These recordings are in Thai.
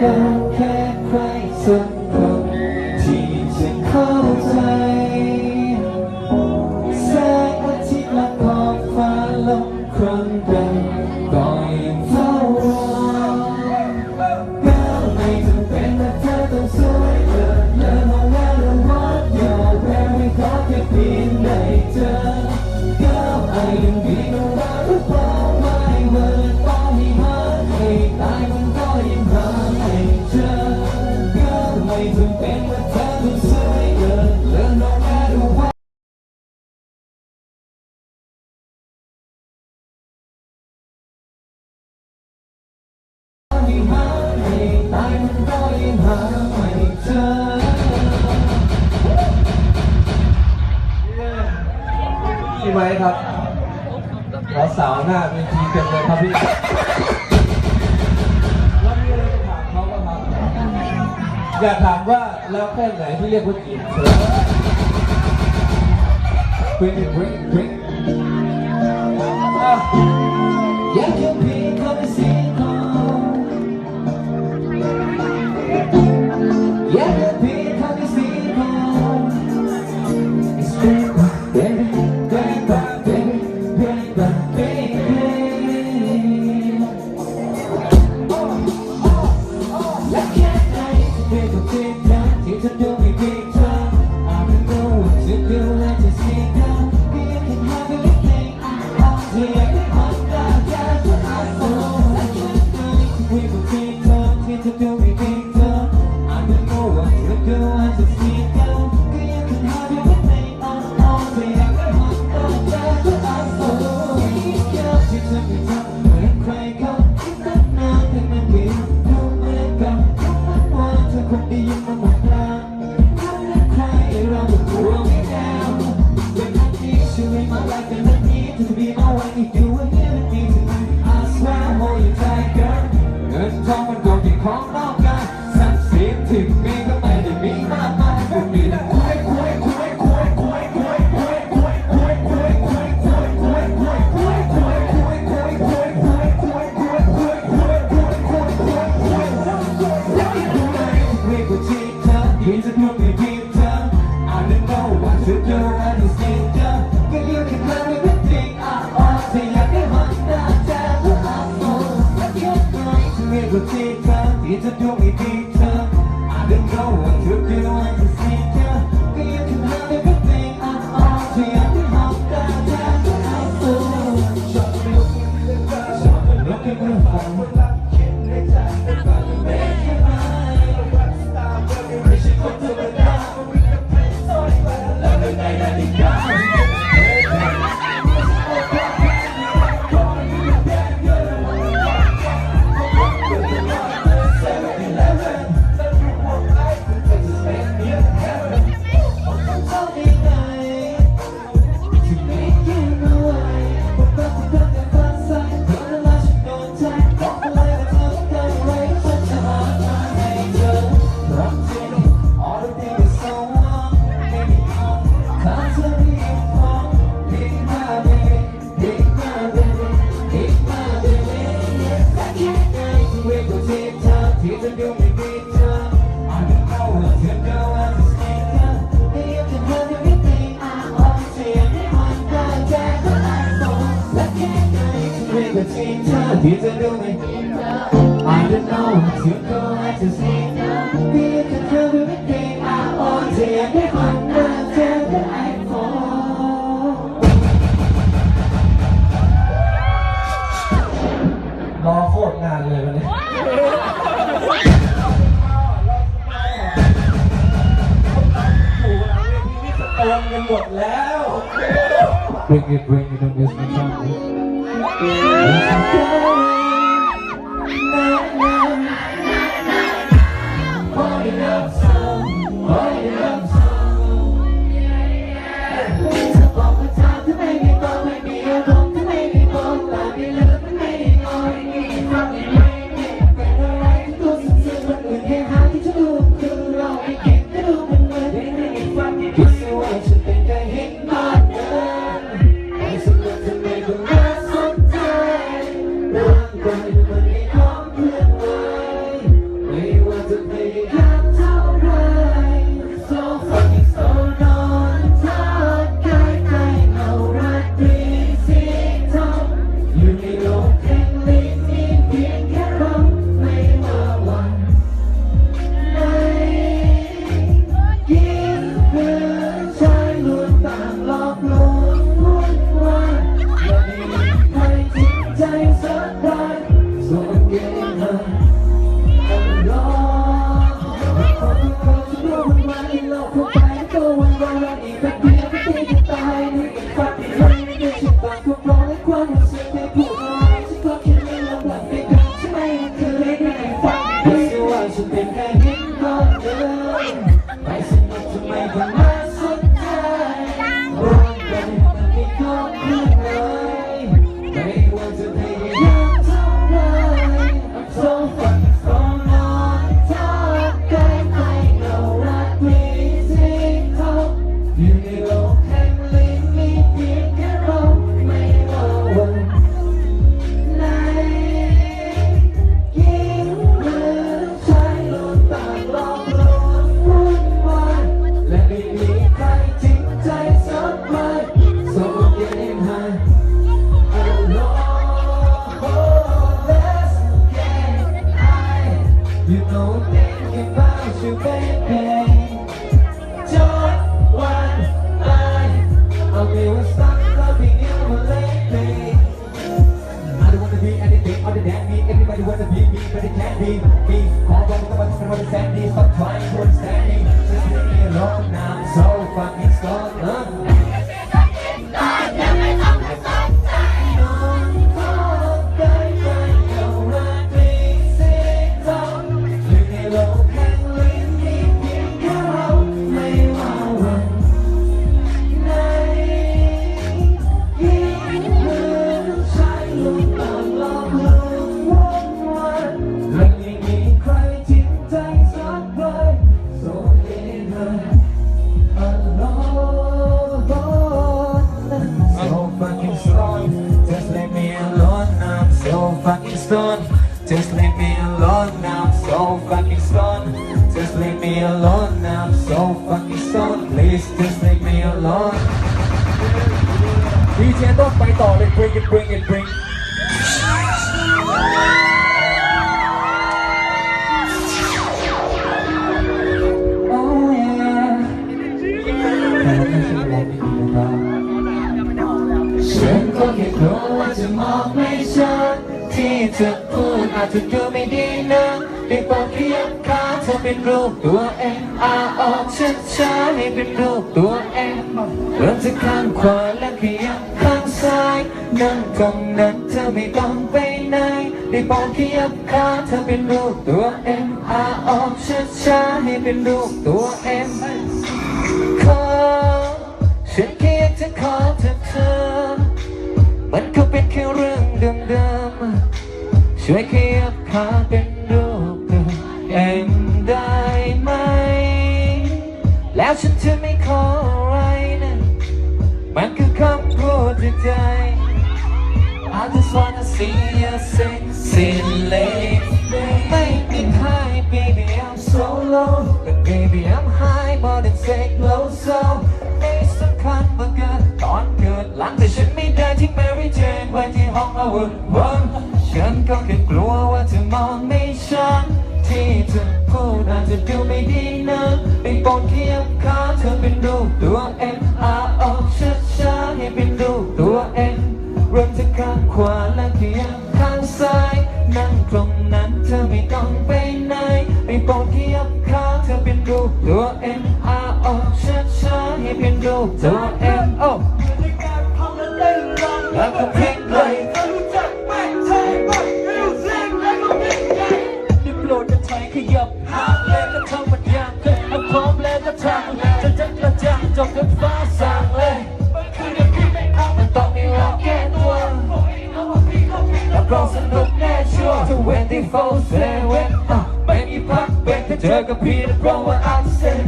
ก็แค่ใครสัก ไหมครับขอสาวหน้าเวทีเต็มเลยครับพี่แล้วมีอะไรจะถามเขาบ้างครัอยากถามว่าแล้วแค่ไหนที่เรียกว่าจีบเว้นเว้นเว้น Yeah, you'll be Yeah. to say no We can do it with our own Take it on the table I fall รอโคตรงานเลยวันนี้ตวนกันหมดแล้ว Bring it, bring it on this one. Be anything other than me. Everybody wanna be me, but it can't be me. All one of us can understand me. Stop trying to understand me. Just leave me alone now. I'm so fucking stuck. Please just leave me alone ดีเจต้องไปต่อเลย bring it bring it bring oh yeah ฉันก็แค่กลัวว่าจะมองไม่ชัดที่จะพูดอาจจะดูไม่ดีนะได้โปรดขยับ ขาเธอเป็นรูปตัวเองอาออกช้าๆให้เป็นรูปตัวเองเริ่มจากข้างขวาและขยับข้างซ้ายนั่งตรงนั้นเธอไม่ต้องไปไหนได้โปรดขยับขาเธอเป็นรูปตัวเองอาออกช้าๆให้เป็นรูปตัวเองขอฉันแค่อยากจะขอเธอเธอมันก็เป็นแค่เรื่องเดิมๆช่วยขยับขาเป็น ฉันจะไม่ขออะไรนะมันคือคำพูดจากใจ I just wanna see you sexy lady ไม่มีใคร baby I'm so low but baby I'm high more than sex low so ไม่สำคัญเมื่อเกิดตอนเกิดหลังแต่ฉันไม่ได้ที่ Mary Jane ไว้ที่ห้องอาวุธวันฉันก็แค่กลัวว่าจะมองไม่ จจะดูไม่ดีนะได้โปรดเทียบขาเธอเป็นรูปตัวเองอาออกช้าๆให้เป็นรูปตัวเองเริ่มจากข้างขวาและขยับข้างซ้าย นั่งตรงนั้นเธอไม่ต้องไปไหนไปโปรดขยับขาเธอเป็นรูปตัวเองอาออกช้าๆให้เป็นรูปตัวเองโอ้แล้วก็พลิก ทุกเวนที่โฟร์เซเว่นไม่มีพักเป็นถ้าเจอกับพี่รับรองว่าอัพเซน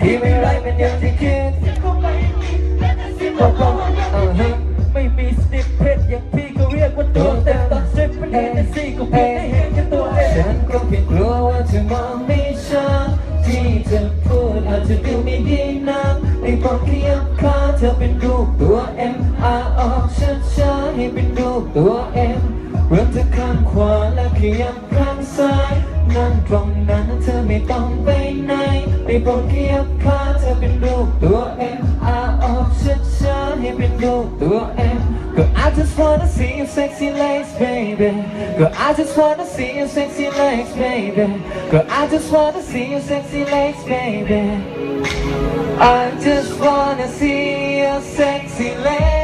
พี่ไม่ไรเป็นอย่างที่คิดบอกบอกเออฮะไม่มีสติปเพชรอย่างพี่ก็เรียกว่าตัวเต็มตอนซิปเป็นเอเนซี่ก็เพียงได้เห็นแค่ตัวเองฉันก็เพียงกลัวว่าจะมองไม่ชัดที่จะพูดอาจจะดูไม่ดีนักในบอกขยับขาเธอเป็นรูปตัว M R ออกช้าๆให้เป็นรูปตัว M ขยับข้างซ้าย นั่งตรงนั้นเธอไม่ต้องไปไหนไปโปรดขยับขาเธอเป็นรูปตัว M R ออกช้าๆให้เป็นรูปตัว M ก็ Girl, I just wanna see your sexy legs, baby. Girl, I just wanna see your sexy legs, baby. Girl, I just wanna see your sexy legs, baby. I just wanna see your sexy legs.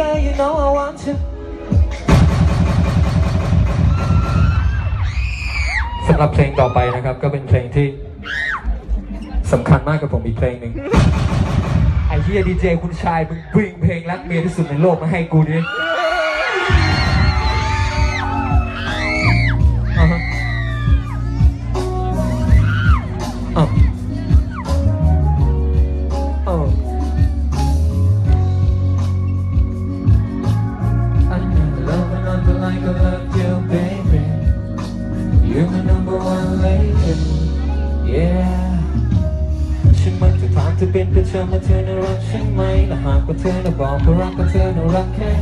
Girl, you know I want you. สำหรับเพลงต่อไปนะครับ ก็เป็นเพลงที่สำคัญมากกับผมอีกเพลงหนึ่งไอ้เฮียดีเจคุณชายมึงบริงเพลงรักเมียที่สุดในโลกมาให้กูดิ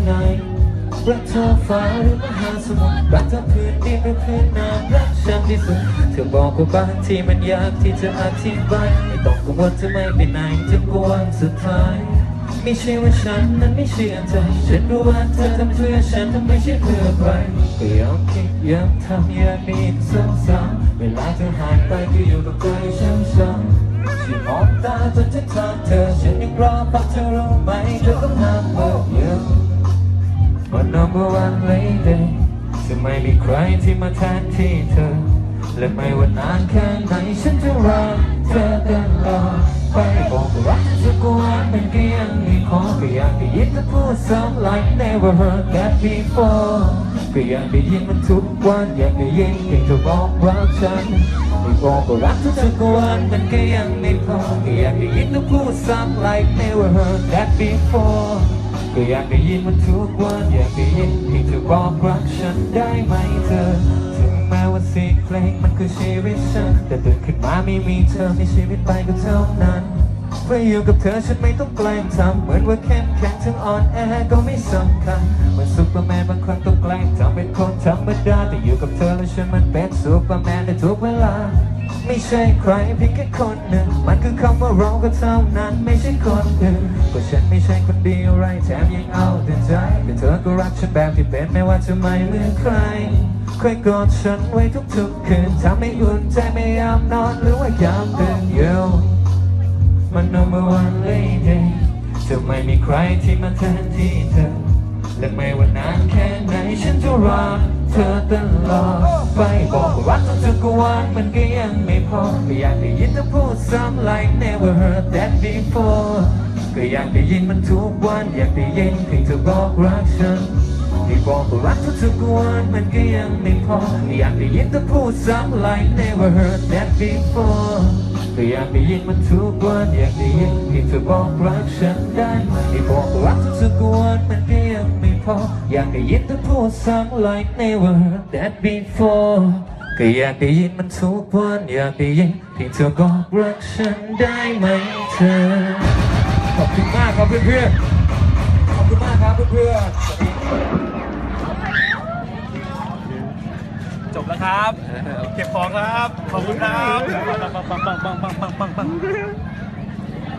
ไหนรักเธอฟ้าหรือมหาสมุทรรักเธอพื้นดินหรือพื้นน้ำรักฉันที่สุดเธอบอกว่าบางทีมันยากที่จะอธิบายไม่ต้องกังวลเธอไม่ไปไหนจนกว่าวันสุดท้ายไม่ใช่ว่าฉันนั้นไม่เชื่อใจฉันรู้ว่าเธอทำเพื่อฉันทำไม่ใช่เพื่อใครก็ยอมคิดยอมทำย่างนี้ซ้ำๆเวลาเธอหายไปก็อยู่กับใจช้ำๆฉันมองตาจนจะทำเธอฉันยังรอพักเธอรู้ไหมเธอต้องห้ามเมื่อเยอะ But number one lady จะไม่มีใครที่มาแทนที่เธอ และไม่ว่านานแค่ไหนฉันจะรักเธอตลอดไปบอกรักสักวันมันก็ยังมีขอก็อยากได้ยินเธอพูดซ้ำ like never heard that before ก็อยากได้ยินมันทุกวันอยากได้ยินเพียงเธอบอกรักฉันไม่บอกว่ารักเธอสักวันมันก็ยังไม่พอก็อยากได้ยินเธอพูดซ้ำ like never heard that before ก็อยากได้ยินมันทุกวันอยากได้ยินเพียงเธอบอกรักฉันได้ไหมเธอ ถึงแม้ว่าเสียงเพลงมันคือชีวิตฉัน แต่ตื่นขึ้นมาไม่มีเธอในชีวิตไปก็เท่านั้นเพื่ออยู่กับเธอฉันไม่ต้องแกล้งทำเหมือนว่าเข้มแข็งถึงอ่อนแอก็ไม่สำคัญเหมือนซูเปอร์แมนบางครั้งต้องแกล้งทำเป็นคนธรรมดาแต่อยู่กับเธอแล้วฉันมันเป็นซูเปอร์แมนในทุกเวลา ไม่ใช่ใครเพียงแค่คนหนึ่ง มันคือคำว่าเราก็เท่านั้นไม่ใช่คนอื่นก็ฉันไม่ใช่คนเดียวไรแถมยังเอาแต่ใจแต่เธอก็รักฉันแบบที่เป็นไม่ว่าจะไม่เหมือนใครคอยกอดฉันไว้ทุกๆคืนทำให้อุ่นใจไม่ยามนอนหรือว่ายามตื่นเยามัน number one lady จะไม่มีใครที่มาแทนที่เธอและไม่ว่านานแค่ไหนฉันจะรักเธอตลอดไปบอกว่ารักเธอทุกวันมันก็ยังไม่พอก็อยากได้ยินเธอพูดซ้ำ like never heard that before ก็อยากได้ยินมันทุกวัน อยากได้ยินเพียงเธอบอกรักฉันที่บอกว่ารักเธอทุกวันมันก็ยังไม่พออยากได้ยินเธอพูดซ้ำ like never heard that before ก็อยากได้ยินมันทุกวันอยากได้ยินเพียงเธอบอกรักฉันได้ไหมที่บอกว่ารักเธอทุกวันมันก็ พออยากได้ยินเธอพูดซ้ำ like never that before ก็อยากได้ยินมันทุกวันอยากได้ยินที่เธอบอกรักฉันได้ไหมเธอ ขอบคุณมากครับเพื่อนๆ ขอบคุณมากครับเพื่อนจบแล้วครับ เก็บของครับ ขอบคุณครับ